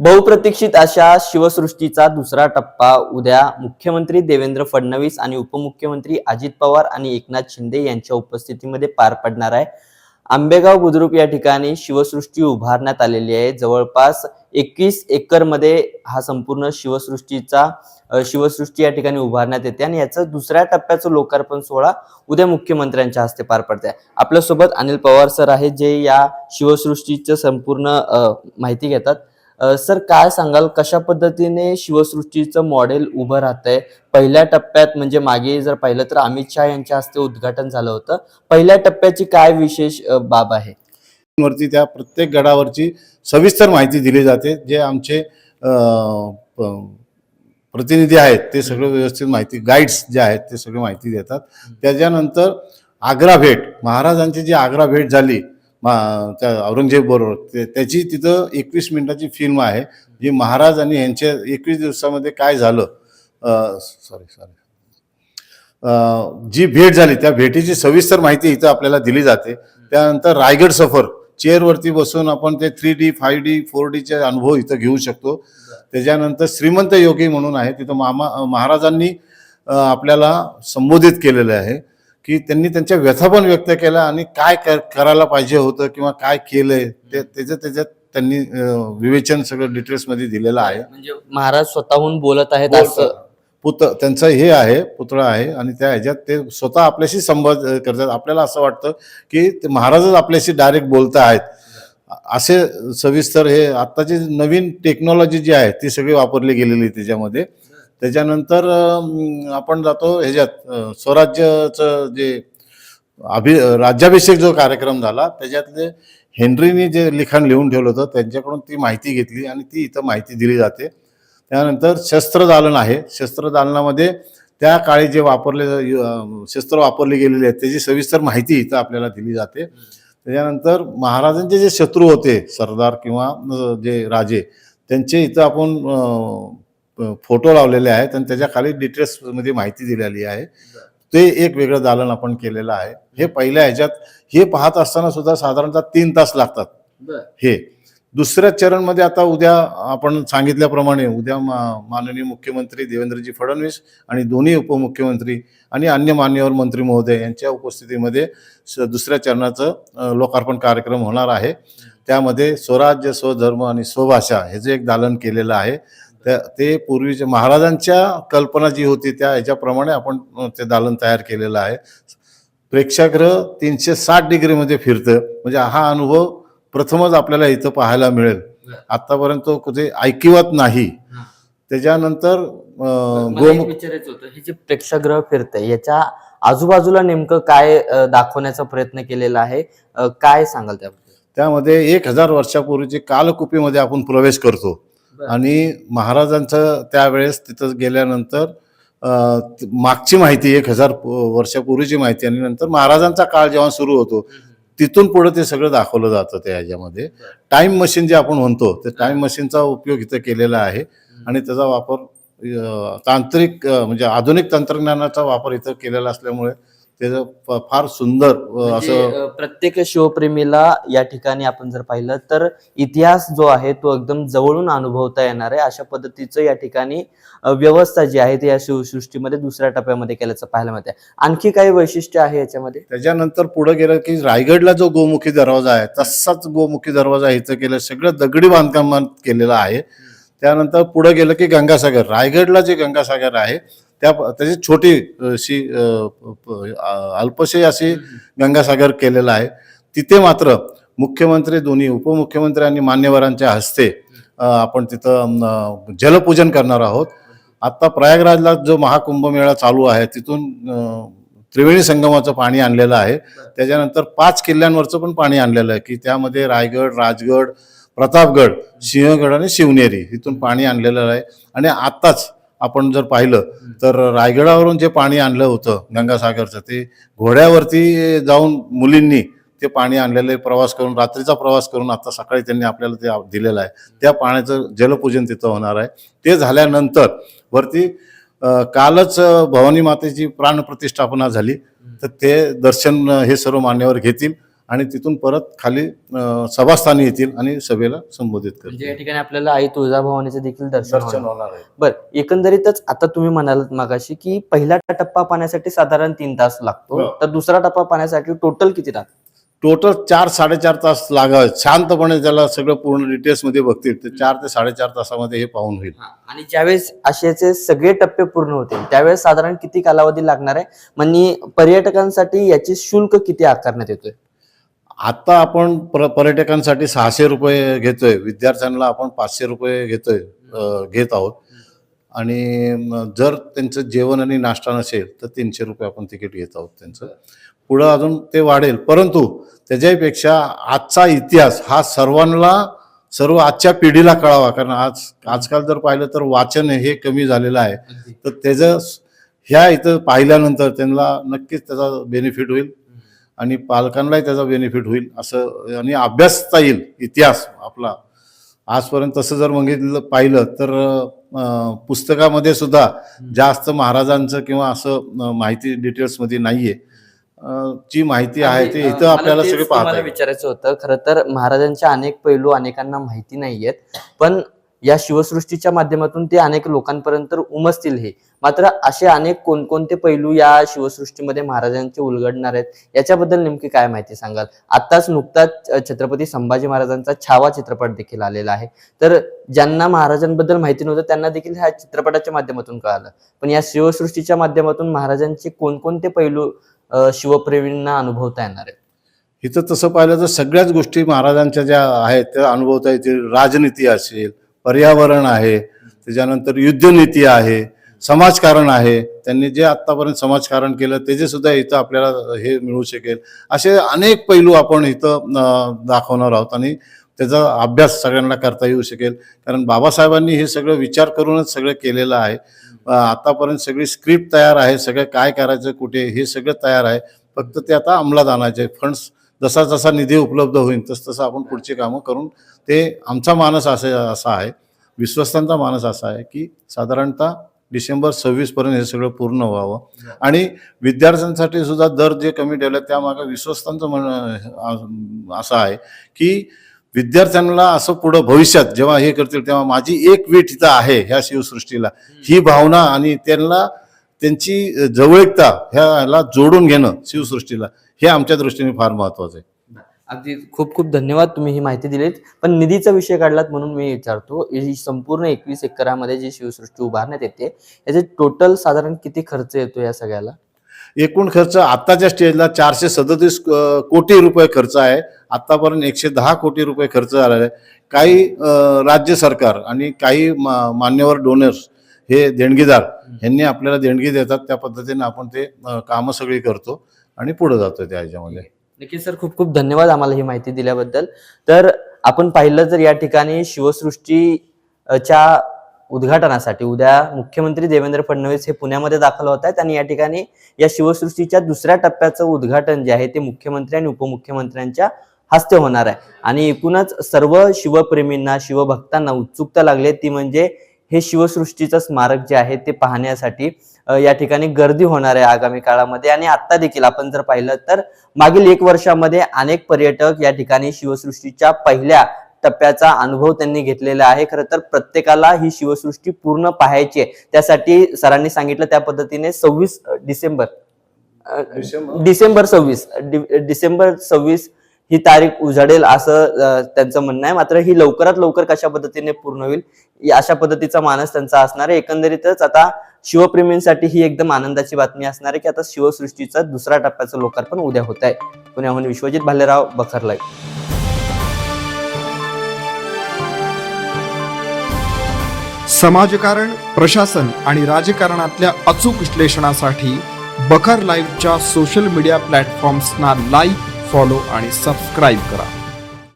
बहुप्रतीक्षित अशा शिवसृष्टीचा दुसरा टप्पा उद्या मुख्यमंत्री देवेंद्र फडणवीस आणि उपमुख्यमंत्री अजित पवार आणि एकनाथ शिंदे यांच्या उपस्थितीमध्ये पार पडणार आहे. आंबेगाव बुद्रुक या ठिकाणी शिवसृष्टी उभारण्यात आलेली आहे. जवळपास एकवीस एकरमध्ये हा संपूर्ण शिवसृष्टीचा शिवसृष्टी या ठिकाणी उभारण्यात येते आणि याचं दुसऱ्या टप्प्याचं लोकार्पण सोहळा उद्या मुख्यमंत्र्यांच्या हस्ते पार पडते आपल्यासोबत अनिल पवार सर आहेत जे या शिवसृष्टीचं संपूर्ण माहिती घेतात. सर काय सांगाल? कशा पद्धतीने शिवसृष्टीचं मॉडेल उभं राहतंय? पहिल्या टप्प्यात म्हणजे मागे जर पाहिलं तर अमित शहा यांच्या हस्ते उद्घाटन झालं होतं. पहिल्या टप्प्याची काय विशेष बाब आहे? वरती त्या प्रत्येक गडावरची सविस्तर माहिती दिली जाते. जे आमचे प- प्रतिनिधी आहेत ते सगळं व्यवस्थित माहिती गाईड्स जे आहेत ते सगळं माहिती देतात. त्याच्यानंतर आग्रा भेट महाराजांची जी आग्रा भेट झाली मा- त्या औरंगजेब बरोबर ते त्याची तिथं एकवीस मिनिटाची फिल्म आहे जी महाराज आणि यांच्या एकवीस दिवसामध्ये काय झालं सॉरी सॉरी जी भेट झाली त्या भेटीची सविस्तर माहिती इथं आपल्याला दिली जाते. त्यानंतर रायगड सफर चेअरवरती बसून आपण ते three D five D four डीचे अनुभव इथं घेऊ शकतो. त्याच्यानंतर श्रीमंत योगी म्हणून आहे तिथं मामा महाराजांनी आपल्याला संबोधित केलेलं आहे. की त्यांनी त्यांच्या व्यथा पण व्यक्त केल्या आणि काय कर- करायला पाहिजे होतं किंवा काय केलंय ते त्याच्यात त्याच्यात त्यांनी विवेचन सगळं डिटेल्समध्ये दिलेलं आहे. म्हणजे महाराज स्वतःहून बोलत आहेत असं. पुत त्यांचं हे आहे पुतळा आहे आणि त्या ह्याच्यात ते स्वतः आपल्याशी संवाद करतात. आपल्याला असं वाटतं की ते महाराजच आपल्याशी डायरेक्ट बोलत आहेत. असे सविस्तर हे आत्ताची नवीन टेक्नॉलॉजी जी आहे ती सगळी वापरली गेलेली त्याच्यामध्ये. त्याच्यानंतर आपण जातो ह्याच्यात स्वराज्याचं जे अभि राज्याभिषेक जो कार्यक्रम झाला त्याच्यातले हेनरीनी जे लिखाण लिहून ठेवलं होतं त्यांच्याकडून ती माहिती घेतली आणि ती इथं माहिती दिली जाते. त्यानंतर शस्त्रदालन आहे. शस्त्रदालनामध्ये त्या काळी जे वापरले शस्त्र वापरली गेलेली आहेत त्याची सविस्तर माहिती इथं आपल्याला दिली जाते. त्याच्यानंतर महाराजांचे जे शत्रू होते सरदार किंवा जे राजे त्यांचे इथं आपण फोटो लावलेले आहेत आणि त्याच्याखाली डिटेल्समध्ये माहिती दिलेली आहे. ते एक वेगळं दालन आपण केलेलं आहे. हे पहिल्या ह्याच्यात हे पाहत असताना सुद्धा साधारणतः तीन तास लागतात. हे. दुसऱ्या चरणमध्ये आता उद्या आपण सांगितल्याप्रमाणे उद्या मा- माननीय मुख्यमंत्री देवेंद्रजी फडणवीस आणि दोन्ही उपमुख्यमंत्री आणि अन्य मान्यवर मंत्री महोदय यांच्या उपस्थितीमध्ये दुसऱ्या चरणाचं लोकार्पण कार्यक्रम होणार आहे. त्यामध्ये स्वराज्य स्वधर्म आणि स्वभाषा हे जे एक दालन केलेलं आहे. त्या ते पूर्वीच्या महाराजांच्या कल्पना जी होती त्या ह्याच्याप्रमाणे आपण ते दालन तयार केलेलं आहे. प्रेक्षागृह तीनशे साठ डिग्रीमध्ये फिरतं. म्हणजे हा अनुभव प्रथमच आपल्याला इथं पाहायला मिळेल. आतापर्यंत तो कुठे ऐकिवत नाही. त्याच्यानंतर विचारायचं होतं हे जे प्रेक्षागृह फिरतंय याच्या आजूबाजूला नेमकं काय दाखवण्याचा प्रयत्न केलेला आहे? काय सांगाल त्याबद्दल? त्यामध्ये एक हजार वर्षापूर्वीची कालकुपीमध्ये आपण प्रवेश करतो. आणि महाराजांचं त्यावेळेस तिथं गेल्यानंतर मागची माहिती एक हजार वर्षापूर्वीची माहिती आणि नंतर महाराजांचा काळ जेव्हा सुरू होतो तिथून पुढे ते सगळं दाखवलं जातं त्या ह्याच्यामध्ये. टाइम मशीन जे आपण म्हणतो ते टाइम मशीनचा उपयोग इथं केलेला आहे आणि त्याचा वापर तांत्रिक म्हणजे आधुनिक तंत्रज्ञानाचा वापर इथं केलेला असल्यामुळे त्याचं फार सुंदर म्हणजे, असं प्रत्येक शिवप्रेमीला या ठिकाणी आपण जर पाहिलं तर इतिहास जो आहे तो एकदम जवळून अनुभवता येणार आहे. अशा पद्धतीचं या ठिकाणी व्यवस्था जी आहे ती या शिवसृष्टीमध्ये दुसऱ्या टप्प्यामध्ये केल्याचं पाहायला मिळते आणखी काही वैशिष्ट्य आहे याच्यामध्ये? त्याच्यानंतर पुढे गेलं की रायगडला जो गोमुखी दरवाजा आहे तसाच गोमुखी दरवाजा इथं केलं सगळं दगडी बांधकामात केलेलं आहे. त्यानंतर पुढे गेलं की गंगासागर रायगडला जे गंगासागर आहे त्या त्याची छोटी अशी अ, अशी गंगासागर केलेला आहे. तिथे मात्र मुख्यमंत्री दोन्ही उपमुख्यमंत्री आणि मान्यवरांच्या हस्ते आपण तिथं जलपूजन करणार आहोत. आत्ता प्रयागराजला जो महाकुंभमेळा चालू आहे तिथून त्रिवेणी संगमाचं पाणी आणलेलं आहे. त्याच्यानंतर पाच किल्ल्यांवरचं पण पाणी आणलेलं आहे की त्यामध्ये रायगड राजगड प्रतापगड सिंहगड आणि शिवनेरी इथून पाणी आणलेलं आहे. आणि आत्ताच आपण जर पाहिलं तर रायगडावरून जे पाणी आणलं होतं गंगासागरचं ते घोड्यावरती जाऊन मुलींनी ते पाणी आणलेलं आहे प्रवास करून रात्रीचा प्रवास करून आता सकाळी त्यांनी आपल्याला ते दिलेलं आहे. त्या पाण्याचं जलपूजन तिथं होणार आहे. ते झाल्यानंतर वरती कालच भवानी मातेची प्राणप्रतिष्ठापना झाली. तर ते दर्शन हे सर्व मान्यवर घेतील. आणि तिथून परत खाली सभास्थानी येतील आणि सभेला संबोधित म्हणजे करतील या ठिकाणी आपल्याला आई तुळजाभवानीचं देखील दर्शन होणार. आहे. बर एकंदरीतच आता तुम्ही म्हणालात मागाशी की पहिला टप्पा पाण्यासाठी साधारण तीन तास लागतो. हो. तर दुसरा टप्पा पाण्यासाठी टोटल किती लागतो टोटल चार साडेचार तास लागावे. शांतपणे त्याला सगळं पूर्ण डिटेल्समध्ये बघतील. तर चार ते साडेचार तासामध्ये हे पाहून होईल. आणि ज्यावेळेस अशाचे सगळे टप्पे पूर्ण होतील त्यावेळेस साधारण किती कालावधी लागणार आहे? म्हणजे पर्यटकांसाठी याचे शुल्क किती आकारण्यात येतोय? आता आपण पर पर्यटकांसाठी सहाशे रुपये घेतोय. विद्यार्थ्यांना आपण पाचशे रुपये घेतोय घेत आहोत. आणि जर त्यांचं जेवण आणि नाश्ता नसेल तर तीनशे रुपये आपण तिकीट घेत आहोत त्यांचं. पुढं अजून ते वाढेल. परंतु त्याच्यापेक्षा आजचा इतिहास हा सर्वांना सर्व आजच्या पिढीला कळावा. कारण आज आजकाल जर पाहिलं तर वाचन हे कमी झालेलं आहे. तर त्याचं ह्या इथं पाहिल्यानंतर त्यांना नक्कीच त्याचा बेनिफिट होईल. आणि पालकांनाही त्याचा बेनिफिट होईल असं आणि अभ्यासता येईल इतिहास आपला. आजपर्यंत तसं जर बघितलं पाहिलं तर पुस्तकामध्ये सुद्धा जास्त महाराजांचं किंवा असं माहिती डिटेल्समध्ये नाहीये. जी माहिती आहे ते इथं आपल्याला सगळे. विचारायचं होतं खरं तर महाराजांचे अनेक पैलू अनेकांना माहिती नाहीयेत पण या शिवसृष्टीच्या माध्यमातून ते अनेक लोकांपर्यंत उमसतील हे. मात्र असे अनेक कोणकोणते पैलू या शिवसृष्टीमध्ये महाराजांचे उलगडणार आहेत याच्याबद्दल नेमकी काय माहिती सांगाल? आताच नुकताच छत्रपती संभाजी महाराजांचा छावा चित्रपट देखील आलेला आहे. तर ज्यांना महाराजांबद्दल माहिती नव्हतं त्यांना देखील ह्या चित्रपटाच्या माध्यमातून कळालं. पण या शिवसृष्टीच्या माध्यमातून महाराजांचे कोणकोणते पैलू शिवप्रेमींना अनुभवता येणार आहेत? इथं तसं पाहिलं तर सगळ्याच गोष्टी महाराजांच्या ज्या आहेत त्या अनुभवता येतील. राजनीती असेल पर्यावरण आहे त्याच्यानंतर युद्धनीती आहे समाजकारण आहे त्यांनी जे आत्तापर्यंत समाजकारण केलं त्याचे सुद्धा इथं आपल्याला हे मिळू शकेल असे अनेक पैलू आपण इथं दाखवणार आहोत आणि त्याचा अभ्यास सगळ्यांना करता येऊ शकेल. कारण बाबासाहेबांनी हे सगळं विचार करूनच सगळं केलेलं आहे. आतापर्यंत सगळी स्क्रिप्ट तयार आहे सगळं काय करायचं कुठे हे सगळं तयार आहे. फक्त ते आता अंमलात आणायचे फंड्स जसा जसा निधी उपलब्ध होईल तस तसं आपण पुढची कामं करून ते आमचा मानस असे असा आहे विश्वस्तांचा मानस असा आहे की साधारणतः डिसेंबर सव्वीसपर्यंत हे सगळं पूर्ण व्हावं. आणि विद्यार्थ्यांसाठी सुद्धा दर जे कमी ठेवले त्यामागे विश्वस्तांचं म्हण असं आहे की विद्यार्थ्यांना असं पुढं भविष्यात जेव्हा हे करतील तेव्हा माझी एक वीट इथं आहे ह्या शिवसृष्टीला. ही भावना आणि त्यांना त्यांची जवळिकता ह्याला जोडून घेणं शिवसृष्टीला. हे आमच्या दृष्टीने फार महत्वाचं आहे. अगदी खूप खूप धन्यवाद तुम्ही ही माहिती दिलीत. पण निधीचा विषय काढलात म्हणून मी विचारतो ही संपूर्ण एकवीस एकरामध्ये जी शिवसृष्टी उभारण्यात येते याचे टोटल साधारण किती खर्च येतो या सगळ्याला? एकूण खर्च आत्ताच्या स्टेजला चारशे सदतीस कोटी रुपये खर्च आहे. आतापर्यंत एकशे दहा कोटी रुपये खर्च झालेला आहे. काही राज्य सरकार आणि काही मान्यवर डोनर्स हे देणगीदार यांनी आपल्याला देणगी देतात. त्या पद्धतीने आपण ते कामं सगळी करतो. आणि पुढे जातोय त्या ह्याच्यामध्ये. नक्कीच सर खूप खूप धन्यवाद आम्हाला ही माहिती दिल्याबद्दल. तर आपण पाहिलं तर या ठिकाणी शिवसृष्टीच्या उद्घाटनासाठी उद्या मुख्यमंत्री देवेंद्र फडणवीस हे पुण्यामध्ये दाखल होत आहेत आणि या ठिकाणी या शिवसृष्टीच्या दुसऱ्या टप्प्याचं उद्घाटन जे आहे ते मुख्यमंत्री आणि उपमुख्यमंत्र्यांच्या हस्ते होणार आहे. आणि एकूणच सर्व शिवप्रेमींना शिवभक्तांना उत्सुकता लागली ती म्हणजे हे शिवसृष्टीचं स्मारक जे आहे ते पाहण्यासाठी या ठिकाणी गर्दी होणार आहे आगामी काळामध्ये. आणि आता देखील आपण जर पाहिलं तर मागील एक वर्षामध्ये अनेक पर्यटक या ठिकाणी शिवसृष्टीच्या पहिल्या टप्प्याचा अनुभव त्यांनी घेतलेला आहे. खरं तर प्रत्येकाला ही शिवसृष्टी पूर्ण पाहायची आहे. त्यासाठी सरांनी सांगितलं त्या पद्धतीने सव्वीस डिसेंबर डिसेंबर? सव्वीस डिसेंबर सव्वीस ही तारीख उजाडेल असं त्यांचं म्हणणं आहे. मात्र ही लवकरात लवकर कशा पद्धतीने पूर्ण होईल अशा पद्धतीचा मानस त्यांचा असणार आहे. एकंदरीतच आता शिवप्रेमींसाठी ही एकदम आनंदाची बातमी असणार आहे की आता शिवसृष्टीचा दुसऱ्या टप्प्याचं लोकार्पण उद्या होत आहे. पुण्याहून विश्वजित भालेराव बखरलाय समाजकारण प्रशासन आणि राजकारणातल्या अचूक विश्लेषणासाठी बखर लाईव्हच्या सोशल मीडिया प्लॅटफॉर्म्सना लाईक फॉलो आणि सबस्क्राईब करा.